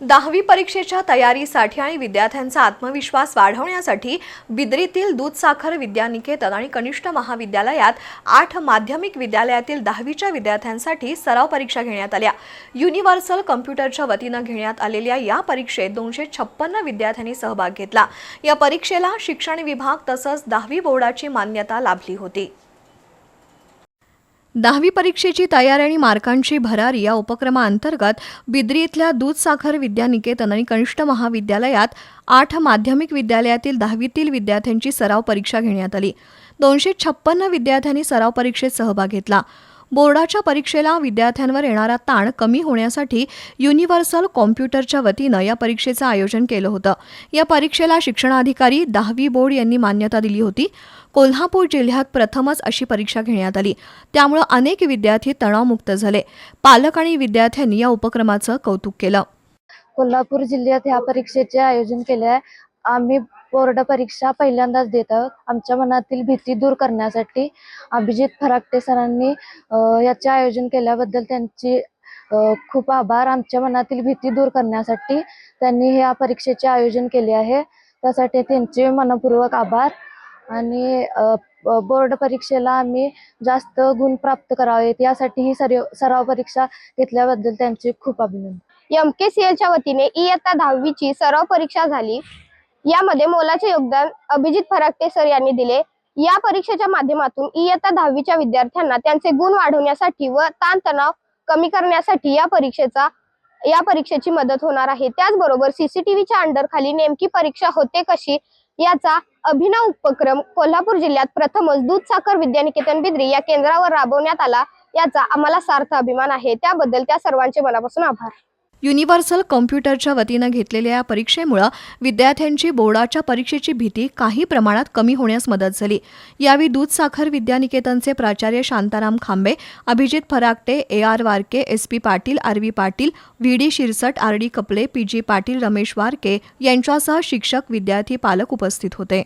दहावी परीक्षेच्या तयारीसाठी आणि विद्यार्थ्यांचा आत्मविश्वास वाढवण्यासाठी बिद्रीतील दूध साखर विद्यानिकेतन आणि कनिष्ठ महाविद्यालयात आठ माध्यमिक विद्यालयातील दहावीच्या विद्यार्थ्यांसाठी सराव परीक्षा घेण्यात आल्या. युनिव्हर्सल कम्प्युटरच्या वतीनं घेण्यात आलेल्या या परीक्षेत दोनशे छप्पन्न विद्यार्थ्यांनी सहभाग घेतला. या परीक्षेला शिक्षण विभाग तसंच दहावी बोर्डाची मान्यता लाभली होती. दहावी परीक्षेची तयारी आणि मार्कांची भरारी या उपक्रमाअंतर्गत बिद्री इथल्या दूध साखर विद्यानिकेतन आणि कनिष्ठ महाविद्यालयात आठ माध्यमिक विद्यालयातील दहावीतील विद्यार्थ्यांची सराव परीक्षा घेण्यात आली. दोनशे छप्पन्न विद्यार्थ्यांनी सराव परीक्षेत सहभाग घेतला. बोर्डाच्या परीक्षेला विद्यार्थ्यांवर येणारा ताण कमी होण्यासाठी युनिव्हर्सल कॉम्प्युटरच्या वतीनं या परीक्षेचं आयोजन केलं होतं. या परीक्षेला शिक्षणाधिकारी दहावी बोर्ड यांनी मान्यता दिली होती. कोल्हापूर जिल्ह्यात प्रथमच अशी परीक्षा घेण्यात आली. त्यामुळं अनेक विद्यार्थी तणावमुक्त झाले. पालक आणि विद्यार्थ्यांनी या उपक्रमाचं कौतुक केलं. कोल्हापूर जिल्ह्यात ह्या परीक्षेचे आयोजन केले आहे आम्ही बोर्ड परीक्षा पहिल्यांदाच देत. आहोत आमच्या मनातील भीती दूर करण्यासाठी अभिजित फराकटे सरांनी याचे आयोजन केल्याबद्दल त्यांची खूप आभार. आमच्या मनातील भीती दूर करण्यासाठी त्यांनी ह्या परीक्षेचे आयोजन केले आहे. त्यासाठी त्यांचे मनपूर्वक आभार. आणि बोर्ड परीक्षेला आम्ही जास्त गुण प्राप्त करावेत यासाठी ही सराव सराव परीक्षा घेतल्याबद्दल त्यांचे खूप अभिनंदन. एम के सी एलच्या वतीने इयत्ता दहावीची सराव परीक्षा झाली. यामध्ये मोलाचे योगदान अभिजित फराकटे सर यांनी दिले. या परीक्षेच्या माध्यमातून इयत्ता दहावीच्या विद्यार्थ्यांना त्यांचे गुण वाढवण्यासाठी व ताणतणाव कमी करण्यासाठी या परीक्षेचा या परीक्षेची मदत होणार आहे. त्याचबरोबर सीसीटीव्हीच्या अंडरखाली नेमकी परीक्षा होते कशी याचा अभिनव उपक्रम कोल्हापूर जिल्ह्यात प्रथमच दूध साखर विद्यानिकेतन बिद्री या केंद्रावर राबवण्यात आला याचा आम्हाला सार्थ अभिमान आहे. त्याबद्दल त्या सर्वांचे मनापासून आभार. युनिव्हर्सल कॉम्प्युटरच्या वतीनं घेतलेल्या या परीक्षेमुळं विद्यार्थ्यांची बोर्डाच्या परीक्षेची भीती काही प्रमाणात कमी होण्यास मदत झाली. यावेळी दूध साखर विद्यानिकेतनचे प्राचार्य Shantaram Khambe Abhijit Pharakate A R Warke S P Patil R V Patil V D Shirsat R D Kapale P G Patil Ramesh Warke यांच्यासह शिक्षक विद्यार्थी पालक उपस्थित होते.